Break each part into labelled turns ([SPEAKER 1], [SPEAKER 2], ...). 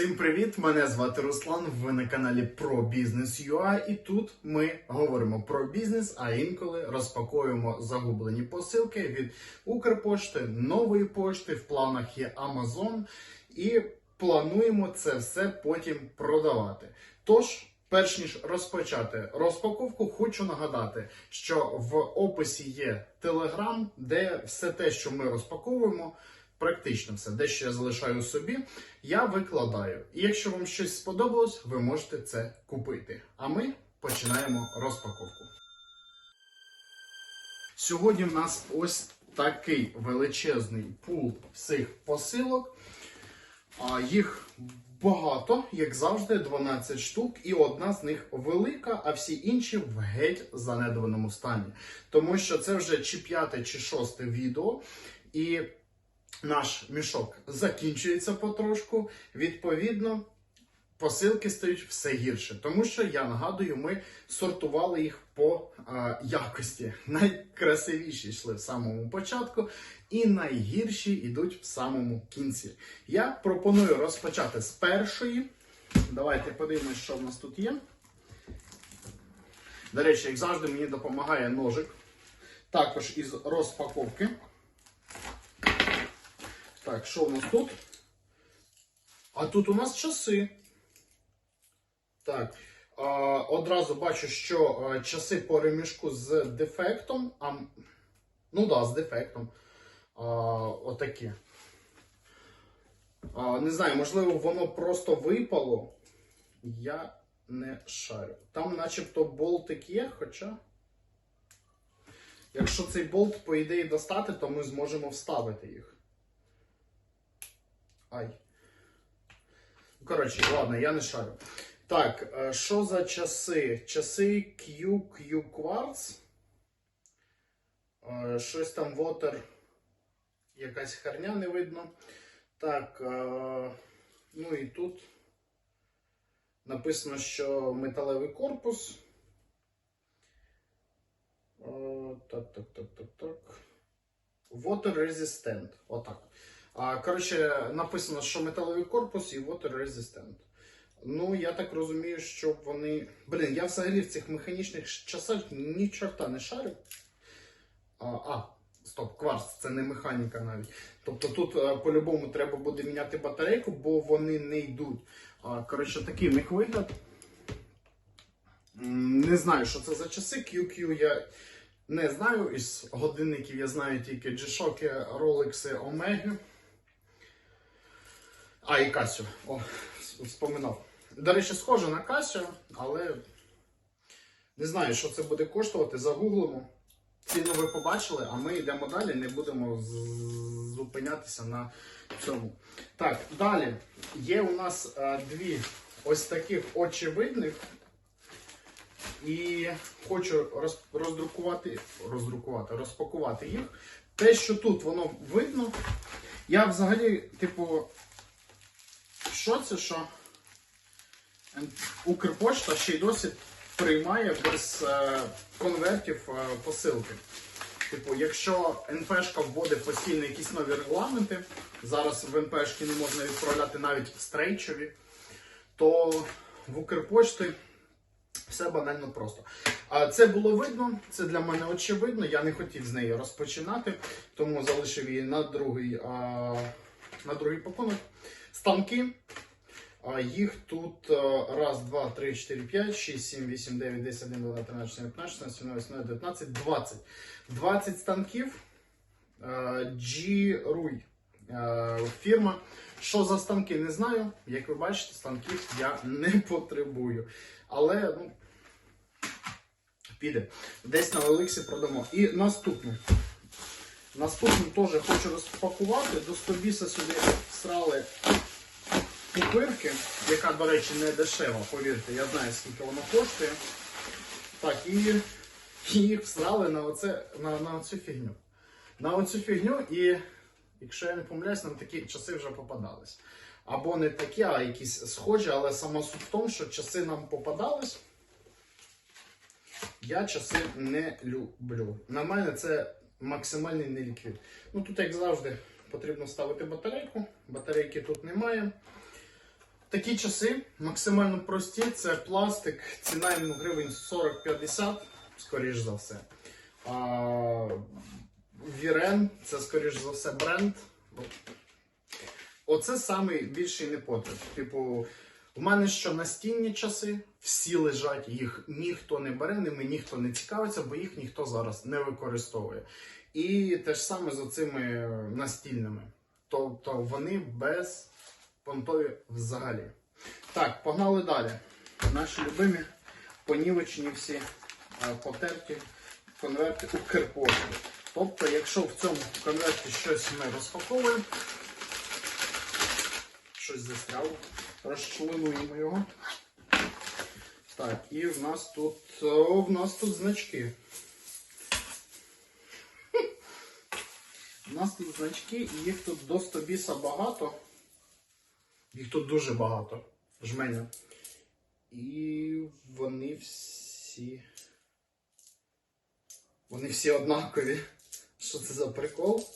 [SPEAKER 1] Всім привіт! Мене звати Руслан. Ви на каналі про бізнес UA і тут ми говоримо про бізнес, а інколи розпакуємо загублені посилки від Укрпошти, нової пошти. В планах є Amazon, і плануємо це все потім продавати. Тож. Перш ніж розпочати розпаковку, хочу нагадати, що в описі є телеграм, де все те, що ми розпаковуємо, практично все, дещо я залишаю собі, я викладаю. І якщо вам щось сподобалось, ви можете це купити. А ми починаємо розпаковку. Сьогодні в нас ось такий величезний пул всіх посилок. Їх багато, як завжди, 12 штук, і одна з них велика, а всі інші в геть занедбаному стані. Тому що це вже чи п'яте, чи шосте відео, і наш мішок закінчується потрошку. Відповідно, посилки стають все гірше. Тому що я нагадую, ми сортували їх по е, якості. Найкрасивіші йшли в самому початку, і найгірші йдуть в самому кінці. Я пропоную розпочати з першої. Давайте подивимось, що в нас тут є. До речі, як завжди, мені допомагає ножик. Також із розпаковки. Так, що у нас тут? А тут у нас часи. Так. Одразу бачу, що часи по ремішку з дефектом. А, ну да, з дефектом. А, отакі. А, не знаю, можливо, воно просто випало. Я не шарю. Там начебто болтик є, хоча. Якщо цей болт, по ідеї, достати, то ми зможемо вставити їх. Ай. Коротше, ладно, я не шарю. Так, е, що за часи? Часи QQ Quartz. Е, Щось там Water. Якась херня не видно. Так, е, ну і тут написано, що металевий корпус. Так, так, так, так, так. Water Resistant. Отак. Коротше, написано, що металевий корпус і water resistant. Ну, я так розумію, що вони. Блін, я взагалі в цих механічних часах ні чорта не шарю. А, а стоп, кварц, це не механіка навіть. Тобто тут е, по-любому треба буде міняти батарейку, бо вони не йдуть. Коротше, такий в них вигляд. Не знаю, що це за часи. QQ я не знаю. Із годинників я знаю тільки G-Shock, Rolex, Omega. А, і Casio. О, вспоминав. До речі, схоже на Casio, але не знаю, що це буде коштувати. Загуглимо. Ціну ви побачили, а ми йдемо далі, не будемо зупинятися на цьому. Так, далі. Є у нас е, дві ось таких очевидних. І хочу роз, роздрукувати, роздрукувати, розпакувати їх. Те, що тут воно видно. Я взагалі, типу, що це, що Укрпошта ще й досі приймає без е, конвертів е, посилки. Типу, якщо НПшка вводить постійно якісь нові регламенти, зараз в НПшки не можна відправляти навіть стрейчові, то в Укрпошті все банально просто. А це було видно, це для мене очевидно. Я не хотів з неї розпочинати, тому залишив її на другий, а, на другий пакунок. Станки. Їх тут а, раз, два, три, чотири, п'ять, шість, сім, вісім, дев'ять, десять, один, два, тринадцять, чотирнадцять, п'ятнадцять, сімнадцять, вісімнадцять, дев'ятнадцять, двадцять. 20 станків. G-Ruй фірма. Що за станки, не знаю. Як ви бачите, станків я не потребую. Але ну, піде. Десь на Олексі продамо. І наступну. Наступну теж хочу розпакувати. До 100 біса сюди всрали пупирки, яка, до речі, не дешева, повірте, я знаю, скільки вона коштує. Так, і їх всрали на, оце, на, на оцю фігню. На оцю фігню, і якщо я не помиляюсь, нам такі часи вже попадались. Або не такі, а якісь схожі, але сама суть в тому, що часи нам попадались. Я часи не люблю. На мене це максимальний неліквід. Ну тут, як завжди, потрібно ставити батарейку. Батарейки тут немає. Такі часи максимально прості. Це пластик, ціна йому гривень 40-50, скоріш за все. А, Вірен, це скоріш за все бренд. Оце самий більший непотріб. Типу, у мене що настінні часи, всі лежать, їх ніхто не бере, ними ніхто не цікавиться, бо їх ніхто зараз не використовує. І те ж саме з оцими настільними. Тобто вони без понтові взагалі. Так, погнали далі. Наші любимі понівечені всі е, потерті конверти Укрпошти. Тобто, якщо в цьому конверті щось ми розпаковуємо, щось застряло, розчленуємо його. Так, і в нас тут, о, в нас тут значки. У нас тут значки, і їх тут до 100 біса багато. Їх тут дуже багато. Жменя. І вони всі. Вони всі однакові. Що це за прикол?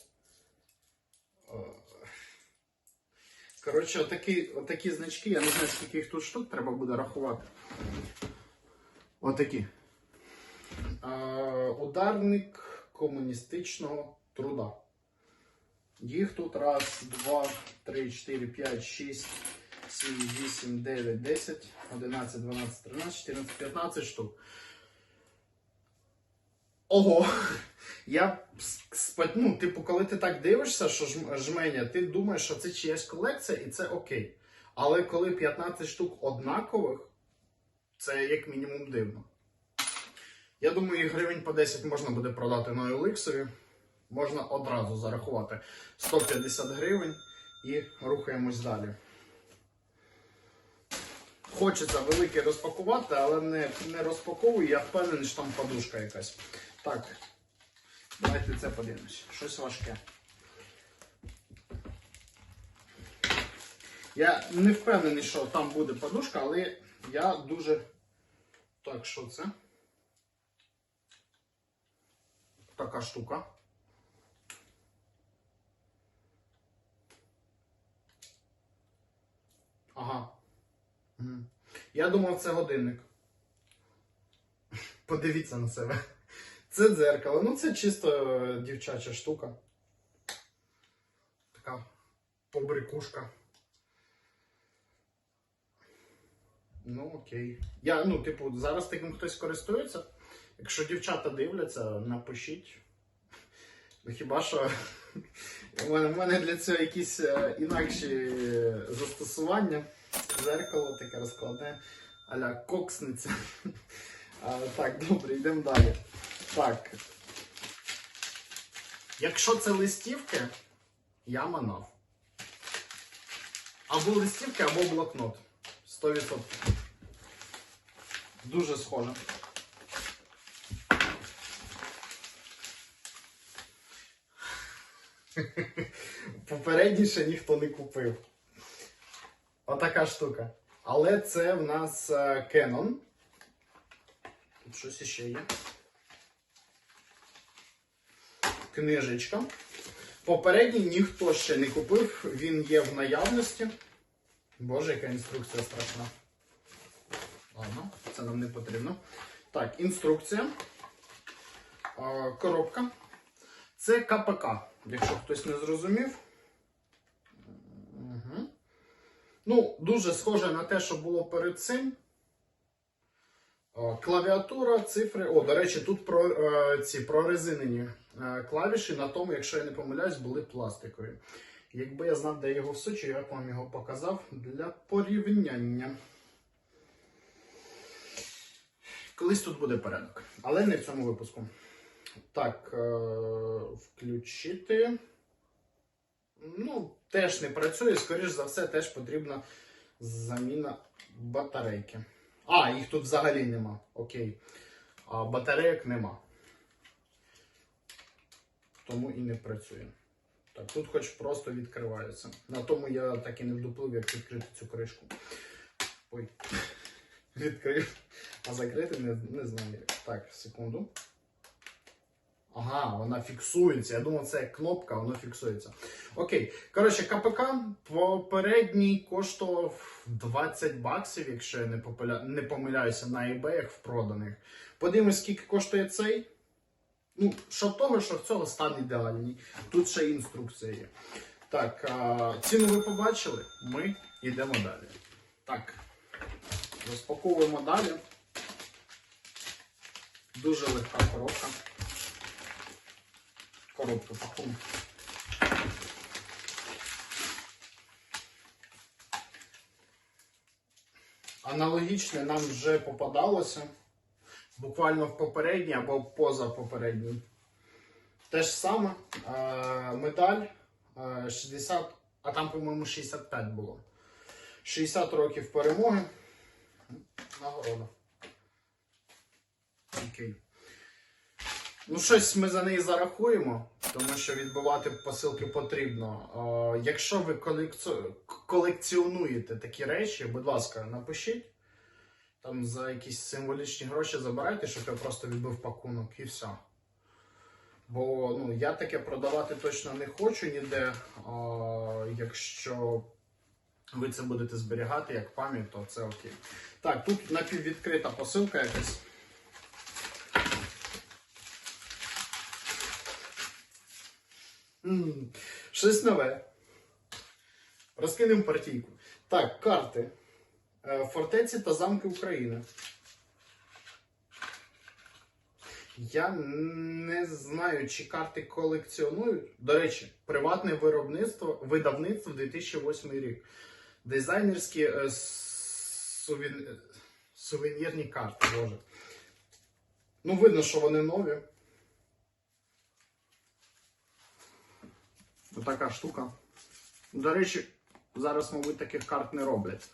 [SPEAKER 1] Коротше, отакі, отакі значки, я не знаю, скільки їх тут штук треба буде рахувати. Отакі. Е, ударник комуністичного труда. Їх тут раз, два, три, чотири, п'ять, шість, сім, вісім, дев'ять, десять, одинадцять, дванадцять, тринадцять, чотирнадцять, п'ятнадцять штук. Ого! Я ну, типу, коли ти так дивишся, що жменя, ти думаєш, що це чиясь колекція і це окей. Але коли 15 штук однакових, це як мінімум дивно. Я думаю, їх гривень по 10 можна буде продати на OLX. Можна одразу зарахувати 150 гривень і рухаємось далі. Хочеться великий розпакувати, але не, не розпаковую, я впевнений, що там подушка якась. Так, давайте це подивимось. Щось важке. Я не впевнений, що там буде подушка, але я дуже. Так, що це? Така штука. Ага. Я думав, це годинник. Подивіться на себе. Це дзеркало. Ну, це чисто е, дівчача штука. Така побрикушка. Ну, окей. Я, ну, типу, зараз таким хтось користується. Якщо дівчата дивляться, напишіть. Ну, хіба що у мене, в мене для цього якісь е, інакші застосування. Зеркало таке розкладне, аля коксниця. А, так, добре, йдемо далі. Так. Якщо це листівки, я манав. Або листівки, або блокнот. 100%. Дуже схоже. Попередніше ніхто не купив. Отака штука. Але це в нас е, Canon. Тут щось іще є. Книжечка. Попередній ніхто ще не купив, він є в наявності. Боже, яка інструкція страшна. Ладно, це нам не потрібно. Так, інструкція. Коробка. Це КПК, якщо хтось не зрозумів. Угу. Ну, дуже схоже на те, що було перед цим. О, Клавіатура, цифри. О, до речі, тут про, е, ці прорезинені е, клавіші на тому, якщо я не помиляюсь, були пластикові. Якби я знав, де його всучу, я б вам його показав для порівняння. Колись тут буде порядок, але не в цьому випуску. Так, е, включити. Ну, теж не працює, скоріш за все, теж потрібна заміна батарейки. А, їх тут взагалі нема. Окей. А батарейок нема. Тому і не працює. Так, тут хоч просто відкривається. На тому я так і не вдуплив, як відкрити цю кришку. Ой. Відкрив. А закрити не, не знаю. Так, секунду. Ага, вона фіксується. Я думав, це як кнопка, воно фіксується. Окей. Коротше, КПК попередній коштував 20 баксів, якщо я не, попиля... не помиляюся, на eBay в проданих. Подивимось, скільки коштує цей. Ну, що того, що в цього стан ідеальний. Тут ще інструкція є. Так, а, ціну ви побачили, ми йдемо далі. Так, розпаковуємо далі. Дуже легка коробка. Коробка пакунок. Аналогічне нам вже попадалося. Буквально в попередній або поза попередній. Те ж саме. Е, медаль е, 60, а там, по-моєму, 65 було. 60 років перемоги. Нагорода. Окей. Ну, щось ми за неї зарахуємо, тому що відбивати посилки потрібно. Е, якщо ви колекціонуєте такі речі, будь ласка, напишіть. Там за якісь символічні гроші забирайте, щоб я просто відбив пакунок і все. Бо ну, я таке продавати точно не хочу ніде. А, якщо ви це будете зберігати як пам'ять, то це окей. Так, тут напіввідкрита посилка якась. Щось нове. Розкинемо партійку. Так, карти. Е, Фортеці та замки України. Я не знаю, чи карти колекціонують. До речі, приватне виробництво, видавництво 2008 рік. Дизайнерські е, сувен... сувенірні карти, боже. Ну, видно, що вони нові. Отака штука. До речі, зараз, мабуть, таких карт не роблять.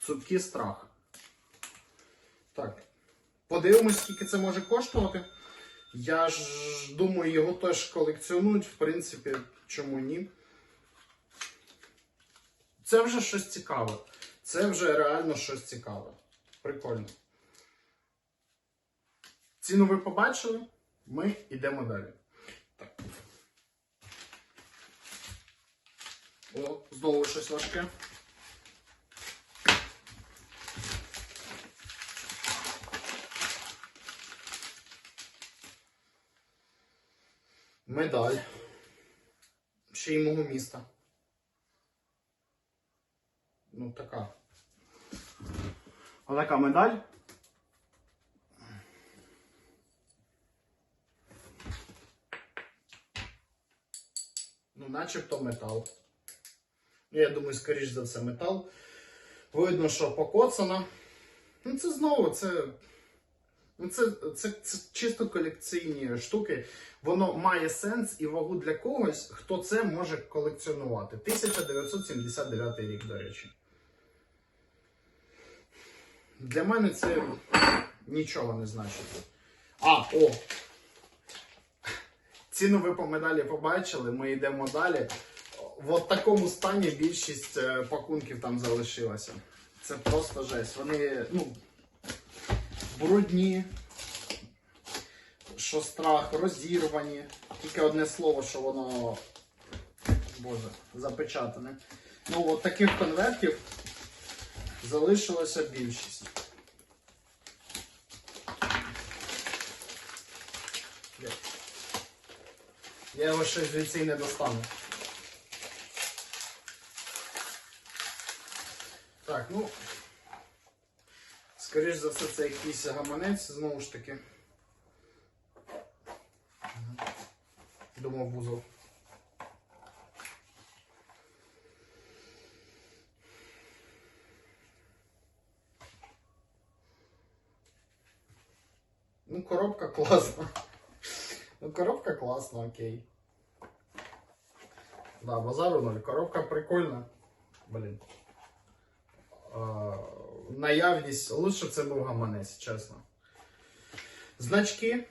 [SPEAKER 1] Цупкий страх. Так. Подивимось, скільки це може коштувати. Я ж думаю, його теж колекціонують, в принципі, чому ні. Це вже щось цікаве. Це вже реально щось цікаве. Прикольно. Ціну ви побачили? Ми йдемо далі. Так. О, знову щось важке. Медаль. Ще й мого міста. Ну, така. Отака медаль. Ну, начебто метал. Ну, Я думаю, скоріш за все, метал. Видно, що покоцана. Ну, це знову, це. Ну, це, це, це чисто колекційні штуки. Воно має сенс і вагу для когось, хто це може колекціонувати. 1979 рік, до речі. Для мене це нічого не значить. А, о! Ціну ви по медалі побачили, ми йдемо далі. В такому стані більшість е, пакунків там залишилася. Це просто жесть. Вони, ну, брудні, що страх, розірвані. Тільки одне слово, що воно. Боже, запечатане. Ну, от таких конвертів залишилося більшість. Я- його ще звідси не достану. Так, ну. Скоріш за все, це якийсь гаманець, знову ж таки. Думав вузол. Ну, коробка класна. Ну, коробка класна, окей. Да, базару ноль. Коробка прикольна. Блін. А, наявність. Лучше це був гаманець, чесно. Значки.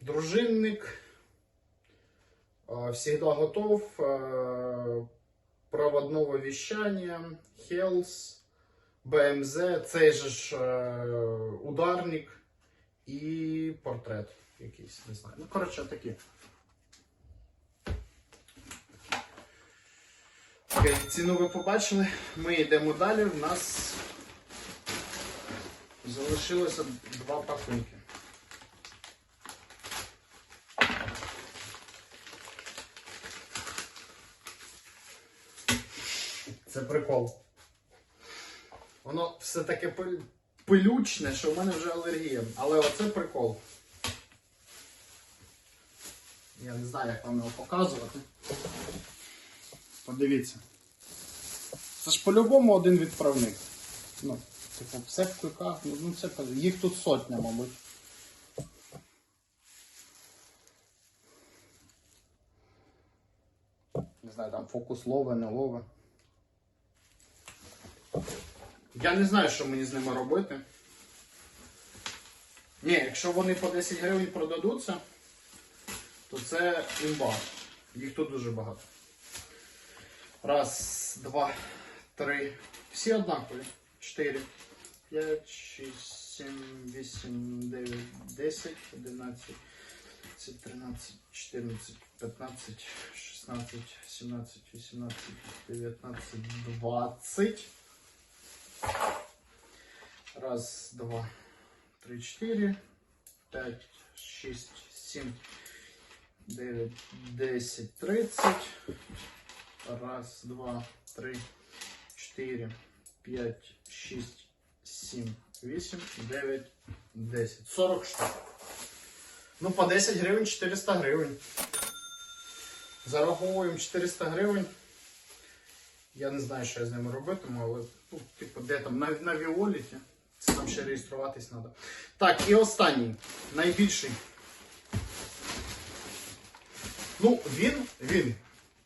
[SPEAKER 1] Дружинник. А, Всегда готов. а, Проводного вещания. Хелс. БМЗ. Цей же ж е, ударник. І портрет. якийсь, не знаю. Ну, коротше, такі. Окей, ціну ви побачили. Ми йдемо далі. У нас залишилося два пакунки. Це прикол. Воно все таке пилючне, що в мене вже алергія. Але оце прикол. Я не знаю, як вам його показувати. Подивіться. Це ж по-любому один відправник. Ну, типу, все в кликах, ну ну, це їх тут сотня, мабуть. Не знаю, там фокус лове, не лове. Я не знаю, що мені з ними робити. Ні, якщо вони по 10 гривень продадуться, то це імба. Їх тут дуже багато. Раз, два, три. Всі однакові. Чотири, п'ять, шість, сім, вісім, дев'ять, десять, одинадцять, тринадцять, чотирнадцять, п'ятнадцять, шістнадцять, сімнадцять, вісімнадцять, дев'ятнадцять, двадцять. Раз, два, три, четыре, пять, шесть, семь, девять, десять, тридцать. Раз, два, три, четыре, пять, шесть, семь, вісім, дев'ять, десять. Сорок штук. Ну, по 10 гривень 400 гривень. Зараховуємо 400 гривень. Я не знаю, що я з ними робитиму, але ну, типу, де там на, на Віоліті. Це там ще реєструватись треба. Так, і останній, найбільший. Ну, він, він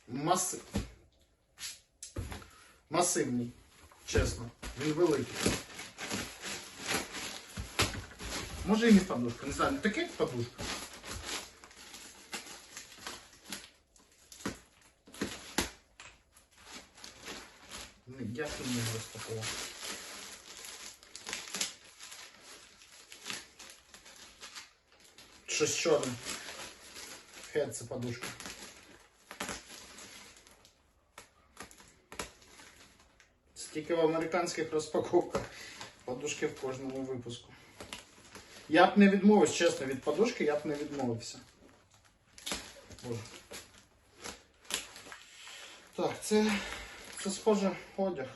[SPEAKER 1] маси... масивний, чесно. Він великий. Може і не подушка, не знаю, не таке подушка. Я тут не розпакував. Щось чорне. Хед це подушка. Тільки в американських розпаковках подушки в кожному випуску. Я б не відмовився, чесно, від подушки я б не відмовився. Боже. Так, це, це схоже одяг.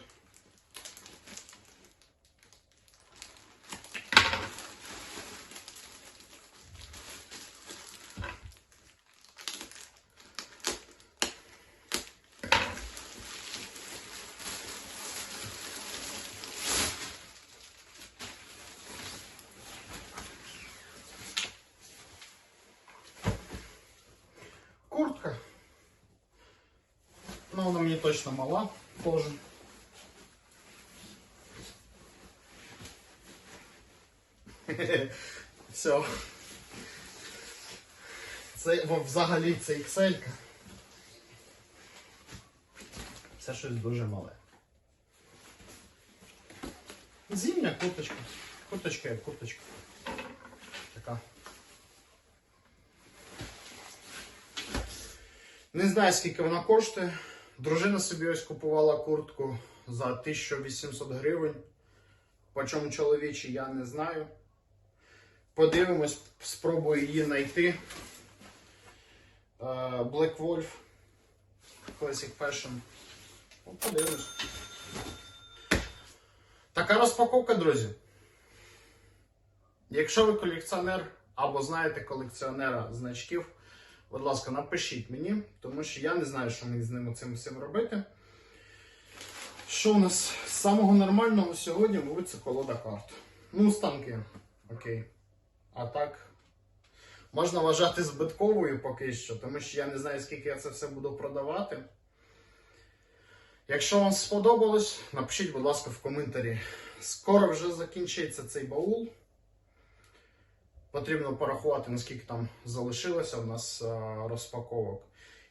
[SPEAKER 1] Мені точно мала теж. Все. Це во, взагалі це XL. Це щось дуже мале. Зимня курточка. Курточка як курточка. Така. Не знаю, скільки вона коштує. Дружина собі ось купувала куртку за 1800 гривень. По чому чоловічі, я не знаю. Подивимось, спробую її знайти. Е, Black Wolf. Classic Fashion. Ну, Подивимось. Така розпаковка, друзі. Якщо ви колекціонер або знаєте колекціонера значків, будь ласка, напишіть мені, тому що я не знаю, що мені з ним цим всім робити. Що у нас з самого нормального сьогодні, мабуть, це колода карт. Ну, станки. Окей. А так, можна вважати збитковою поки що, тому що я не знаю, скільки я це все буду продавати. Якщо вам сподобалось, напишіть, будь ласка, в коментарі. Скоро вже закінчиться цей баул. Потрібно порахувати, наскільки там залишилося в нас е, розпаковок.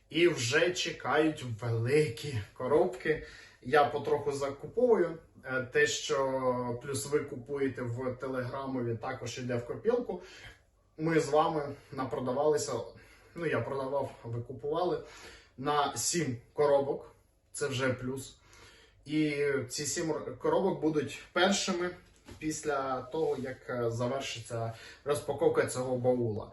[SPEAKER 1] І вже чекають великі коробки. Я потроху закуповую. Е, Те, що плюс ви купуєте в телеграмові, також йде в копілку. ми з вами напродавалися. Ну, я продавав, ви купували на 7 коробок. Це вже плюс. І ці 7 коробок будуть першими після того, як е, завершиться розпаковка цього баула.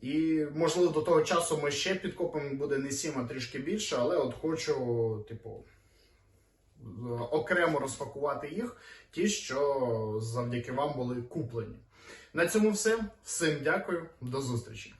[SPEAKER 1] І можливо до того часу ми ще підкопимо, буде не 7, а трішки більше, але от хочу, типу, окремо розпакувати їх, ті, що завдяки вам були куплені. На цьому все. Всім дякую, до зустрічі.